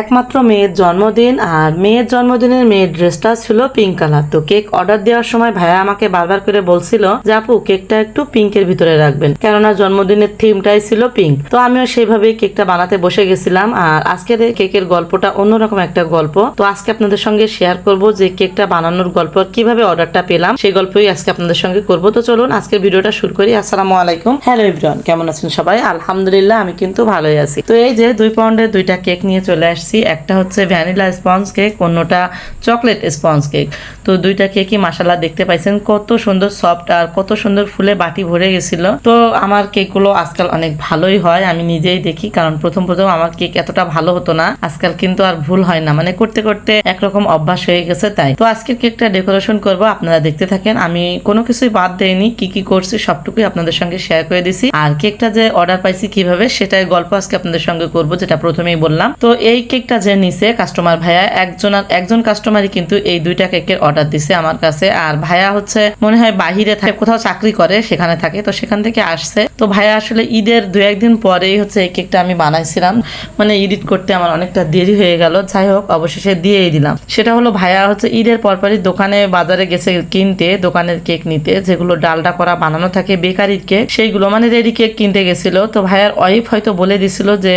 একমাত্র মেয়ের জন্মদিন আর মেয়ের জন্মদিনের মেয়ের ড্রেসটা ছিল পিঙ্ক কালার তো কেক অর্ডার দেওয়ার সময় ভাইয়া আমাকে বারবার করে বলছিল, যে আপু কেকটা একটু পিঙ্কের ভিতরে রাখবেন, কেননা জন্মদিনের থিমটাই ছিল পিঙ্ক তো আমিও সেইভাবেই কেকটা বানাতে বসে গেছিলাম আর আজকের কেকের গল্পটা অন্যরকম একটা গল্প। তো আজকে আপনাদের সঙ্গে শেয়ার করব যে কেকটা বানানোর গল্প, কীভাবে অর্ডারটা পেলাম, সেই গল্পই আজকে আপনাদের সঙ্গে করব। তো চলুন, আজকের ভিডিওটা শুরু করি। আসসালামু আলাইকুম। হ্যালো এভরিওয়ান, কেমন আছেন সবাই? আলহামদুলিল্লাহ, আমি কিন্তু ভালোই আছি। তো এই যে দুই পাউন্ডের দুইটা কেক নিয়ে চলে আসছি। একটা হচ্ছে ভ্যানিলা স্পঞ্জ কেক, অন্যটা চকলেট স্পঞ্জ কেক। তো দুইটা কেকই মাসালা দেখতে পাইছেন। কত সুন্দর সফট আর কত সুন্দর ফুলে বাটি ভরে গেছিল। তো আমার কেকগুলো আজকাল অনেক ভালোই হয়, আমি নিজেই দেখি। কারণ প্রথম প্রথম আমার কেক এতটা ভালো হতো না। আজকাল কিন্তু আর ভুল হয় না। মানে করতে করতে একরকম অভ্যাস হয়ে গেছে তাই। তো আজকের কেকটা ডেকোরেশন করব, আপনারা দেখতে থাকেন। আমি কোনো কিছুই বাদ দেয়নি কি কি করছি সবটুকুই আপনাদের সঙ্গে শেয়ার করে দিছি। আর কেকটা যে অর্ডার পাইছি কীভাবে সেটাই গল্প আজকে আপনাদের সঙ্গে করব, যেটা প্রথমেই বললাম। তো এই কেকটা যে নিছে কাস্টমার ভাইয়া, একজন একজন কাস্টমারই কিন্তু এই দুইটা কেকের অর্ডার দিছে আমার কাছে। আর ভাইয়া হচ্ছে মনে হয় বাহিরে থাকে, কোথাও চাকরি করে, সেখানে থাকে। তো সেখান থেকে আসছে। তো ভাইয়া, আসলে ঈদের দু একদিন পরেই হচ্ছে এই কেকটা আমি বানাইছিলাম। মানে এডিট করতে আমার অনেকটা দেরি হয়ে গেল। যাই হোক, অবশেষে দিয়েই দিলাম। সেটা হলো ভাইয়া হচ্ছে ঈদের পরপরই দোকানে বাজারে গেছে কিনতে, দোকানের কেক নিতে। যেগুলো ডালডা করা বানানো থাকে, বেকারির কেক, সেইগুলো মানে রেডি কেক কিনতে গেছিল। তো ভাইয়ার ওয়াইফ হয়তো বলে দিছিল যে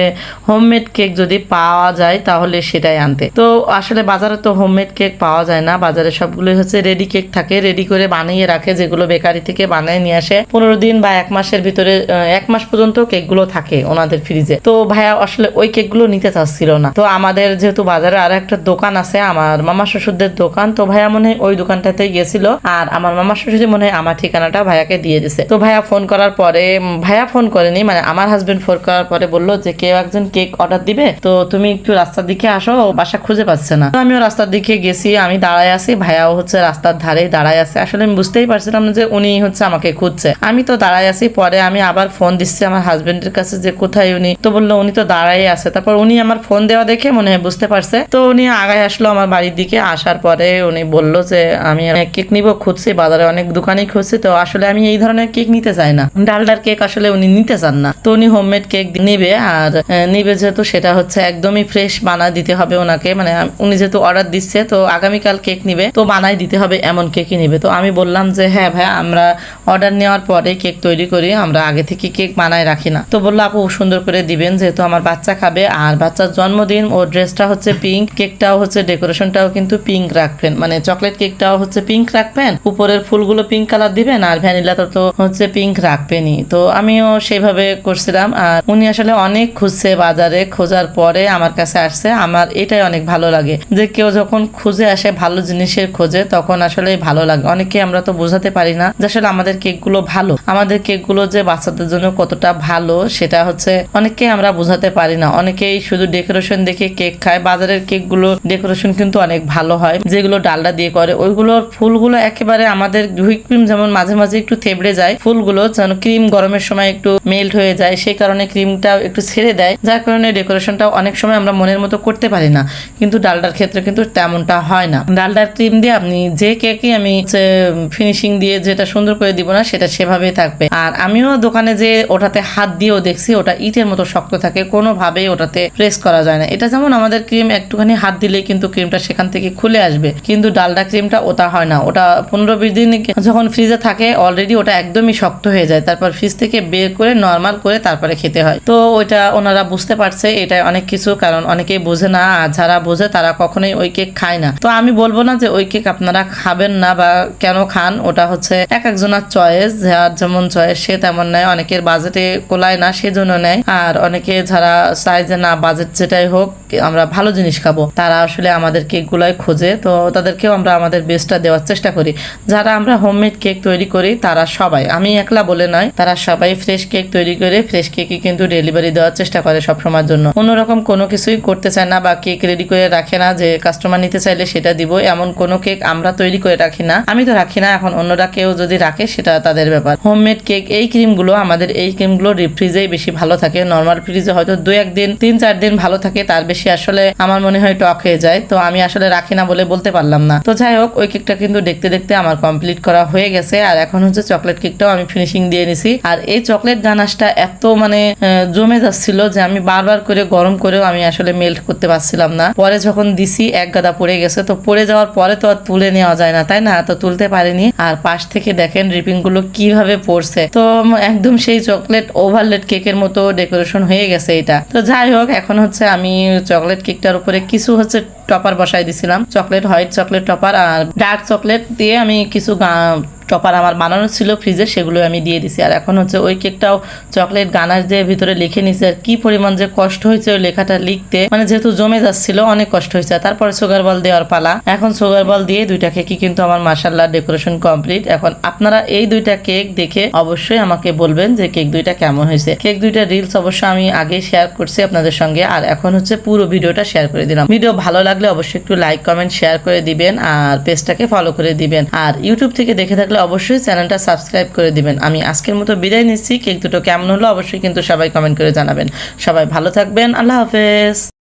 হোমমেড কেক যদি পাওয়া যায় তাহলে সেটাই আনতে। তো আসলে বাজারে তো হোমমেড কেক পাওয়া যায় না। বাজারে সবগুলোই হচ্ছে রেডি কেক থাকে। রেডি করে বানিয়ে রাখে। যেগুলো বেকারি থেকে বানিয়ে নিয়ে আসে, পনেরো দিন বা এক মাসের ভিতরে আহ, এক মাস পর্যন্ত কেকগুলো থাকে ওনাদের ফ্রিজে তো ভাইয়া আসলে ওই কেকগুলো নিতে চাচ্ছিল না। তো আমাদের যেহেতু বাজারে আর একটা দোকান আছে আমার মামা শ্বশুরদের দোকান তো ভাইয়া মনে ওই দোকানটাতে গেছিল। আর আমার মামা শ্বশুর মনে আমার ঠিকানাটা ভাইয়াকে দিয়ে দিছে। তো ভাইয়া ফোন করার পরে ভাইয়া ফোন করেনি মানে আমার হাজবেন্ড ফোন করার পরে বলল যে কেউ একজন কেক অর্ডার দিবে? তো তুমি একটু রাস্তার দিকে আসো বাসা খুঁজে পাচ্ছে না। তো আমিও রাস্তার দিকে গেছি আমি দাঁড়ায় আছি ভাইয়াও হচ্ছে রাস্তার ধারে দাঁড়ায় আছে। আসলে আমি বুঝতেই পারছিলাম যে উনি হচ্ছে আমাকে খুঁজছে। আমি তো দাঁড়ায় আছি পরে আমি আবার ফোন দিচ্ছি আমার হাজবেন্ডের কাছে যে কোথায় উনি? তো বলল, উনি তো দাঁড়াই আছে। তারপর উনি আমার ফোন দেওয়া দেখে মনে হয় বুঝতে পারছে। তো উনি আগায় আসলো আমার বাড়ির দিকে। আসার পরে উনি বলল যে, আমি কেক নিব, খুঁজছি, বাজারে অনেক দোকানেই খুঁজছি। তো আসলে আমি এই ধরনের কেক নিতে চাই না। ডালডার কেক আসলে উনি নিতে চান না। তো উনি হোমমেড কেক নিবে আর নিবে যেহেতু সেটা হচ্ছে একদমই ফ্রেশ বানা দিতে হবে ওনাকে। মানে উনি যেহেতু অর্ডার দিচ্ছে, তো আগামীকাল কেক নিবে। তো বানাই দিতে হবে এমন কেকই নিবে। তো আমি বললাম যে হ্যাঁ ভাই আমরা অর্ডার নেওয়ার পরে কেক তৈরি করি, আমরা আগে থেকে কেক বানায় রাখি না। তো বলল, আপু, সুন্দর করে দিবেন, যেহেতু আমার বাচ্চা খাবে। আর বাচ্চার জন্মদিন, ওর ড্রেসটা হচ্ছে পিঙ্ক কেকটাও হচ্ছে ডেকোরেশনটাও কিন্তু পিঙ্ক রাখবেন মানে চকলেট কেকটাও হচ্ছে পিঙ্ক রাখবেন উপরের ফুলগুলো পিঙ্ক কালার দিবেন, আর ভ্যানিলাটা তো হচ্ছে পিঙ্ক রাখবেনই তো আমিও সেইভাবে করছিলাম, আর উনি আসলে অনেক খুঁজছে বাজারে, খোঁজার পরে আমার কাছে আসছে। আমার এটাই অনেক ভালো লাগে, যে কেউ যখন খুঁজে আসে, ভালো জিনিসের খোঁজে, তখন আসলে ভালো লাগে। অনেকে আমরা তো বোঝাতে পারি না যে আসলে আমাদের কেকগুলো ভালো। আমাদের কেকগুলো যে বাচ্চাদের জন্য কতটা ভালো সেটা হচ্ছে অনেকে আমরা বোঝাতে পারি না। অনেকেই শুধু ডেকোরেশন দেখে কেক খায়। বাজারের কেকগুলো ডেকোরেশন কিন্তু অনেক ভালো হয়। যেগুলো ডালডা দিয়ে করে, ওইগুলোর ফুলগুলো একেবারে আমাদের হুইপ ক্রিম যেমন মাঝে মাঝে একটু থেবড়ে যায়, ফুলগুলো যেন ক্রিম গরমের সময় একটু মেল্ট হয়ে যায়, সেই কারণে ক্রিমটা একটু ছেড়ে দেয়। যার কারণে ডেকোরেশনটা অনেক সময় আমরা মনের মতো করতে পারি না। কিন্তু ডালডার ক্ষেত্রে কিন্তু তেমনটা হয় না। ডালডার ক্রিম দিয়ে আপনি যে কেকই আমি ফিনিশিং দিয়ে যেটা সুন্দর করে দিব না, সেটা সেভাবেই থাকবে। আর আমিও দোকানে যে ওটাতে হাত দিয়েও দেখছি, ওটা ইটের মতো শক্ত থাকে, কোনোভাবেই ওটাতে প্রেস করা যায় না। এটা যেমন আমাদের ক্রিম একটুখানি হাত দিলেই কিন্তু ক্রিমটা সেখান থেকে খুলে আসবে, কিন্তু ডালডা ক্রিমটা ওটা হয় না। ওটা পনেরো বিশ দিন যখন ফ্রিজে থাকে অলরেডি ওটা একদমই শক্ত হয়ে যায়। তারপর ফ্রিজ থেকে বের করে নর্মাল করে তারপরে খেতে হয়। তো ওইটা ওনারা বুঝতে পারছে, এটা অনেক কিছু, কারণ অনেকেই বোঝে না, আর যারা বোঝে তারা কখনোই ওই কেক খায় না। তো আমি বলব না যে ওই কেক আপনারা খাবেন না বা কেন খান, ওটা হচ্ছে এক একজনের চয়েস যার যেমন চয়েস সে তেমন নেয়, অনেকের বাজেটে কোলায় না, সেজন্য নেয়। আর অনেকে যারা যে না বাজেট যেটাই হোক, আমরা ভালো জিনিস খাব, তারা আসলে আমাদের কেকগুলোই খোঁজে। তো তাদেরকেও আমরা আমাদের বেস্টটা দেওয়ার চেষ্টা করি। যারা আমরা হোমমেড কেক তৈরি করি, তারা সবাই, আমি একলা বলে নয়, তারা সবাই ফ্রেশ কেক তৈরি করে ফ্রেশ কেকই কিন্তু ডেলিভারি দেওয়ার চেষ্টা করে সব সময়ের জন্য। অন্যরকম কোনো কিছুই করতে চায় না বা কেক রেডি করে রাখে না যে কাস্টমার নিতে চাইলে সেটা দিব, এমন কোনো কেক আমরা তৈরি করে রাখি না। আমি তো রাখি না, এখন অন্যরা কেউ যদি রাখে, সেটা তাদের ব্যাপার। হোমমেড কেক এই ক্রিমগুলো আমাদের এই ডিপ ফ্রিজেই বেশি ভালো থাকে। নর্মাল ফ্রিজে হয়তো দু একদিন, তিন চার দিন ভালো থাকে, তার বেশি আসলে আমার মনে হয় টক হয়ে যায়। তো আমি আসলে রাখি না বলে বলতে পারলাম না। তো যাই হোক, ওই কেকটা কিন্তু দেখতে দেখতে আমার কমপ্লিট করা হয়ে গেছে। আর এখন হচ্ছে চকলেট কেকটাও আমি ফিনিশিং দিয়ে নিছি। আর এই চকলেট গানাশটা এত মানে জমে যাচ্ছিল যে আমি বারবার করে গরম করেও আমি আসলে মেল্ট করতে পারছিলাম না। পরে যখন দিছি, এক গাদা পড়ে গেছে। তো পড়ে যাওয়ার পরে তো আর তুলে নেওয়া যায় না, তাই না? তো তুলতে পারিনি। আর পাশ থেকে দেখেন রিপিংগুলো কীভাবে পড়ছে। তো একদম সেই চকলেট ওভারলেট কেকের মতো ডেকোরেশন হয়ে গেছে এটা। তো যাই হোক, এখন হচ্ছে আমি চকলেট কেকটার উপরে কিছু হচ্ছে টপার বসাই দিছিলাম। চকলেট হোয়াইট চকলেট টপার আর ডার্ক চকলেট দিয়ে আমি কিছু টপার আমার বানানো ছিল ফ্রিজে সেগুলো আমি দিয়ে দিছি। আর এখন হচ্ছে ওই কেকটাও চকলেট গানার দিয়ে ভিতরে লিখে নিছে। আর কি পরিমাণ যে কষ্ট হয়েছে ওই লেখাটা লিখতে মানে যেহেতু জমে যাচ্ছিল, অনেক কষ্ট হয়েছে। তারপরে সুগার বল দেওয়ার পালা। এখন সুগার বল দিয়ে দুইটা কেকই কিন্তু আমার মার্শাল্লাহ ডেকোরেশন কমপ্লিট এখন আপনারা এই দুইটা কেক দেখে অবশ্যই আমাকে বলবেন যে কেক দুইটা কেমন হয়েছে। কেক দুইটা রিলস অবশ্য আমি আগে শেয়ার করছি আপনাদের সঙ্গে। আর এখন হচ্ছে পুরো ভিডিওটা শেয়ার করে দিলাম। ভিডিও ভালো লাগলে অবশ্যই একটু লাইক কমেন্ট শেয়ার করে দিবেন। আর পেজটাকে ফলো করে দিবেন। আর ইউটিউব থেকে দেখে থাকলে অবশ্যই চ্যানেলটা সাবস্ক্রাইব করে দিবেন। আমি আজকের মতো বিদায় নিচ্ছি। কেক দুটো কেমন হলো অবশ্যই কিন্তু সবাই কমেন্ট করে জানাবেন। সবাই ভালো থাকবেন। আল্লাহ হাফেজ।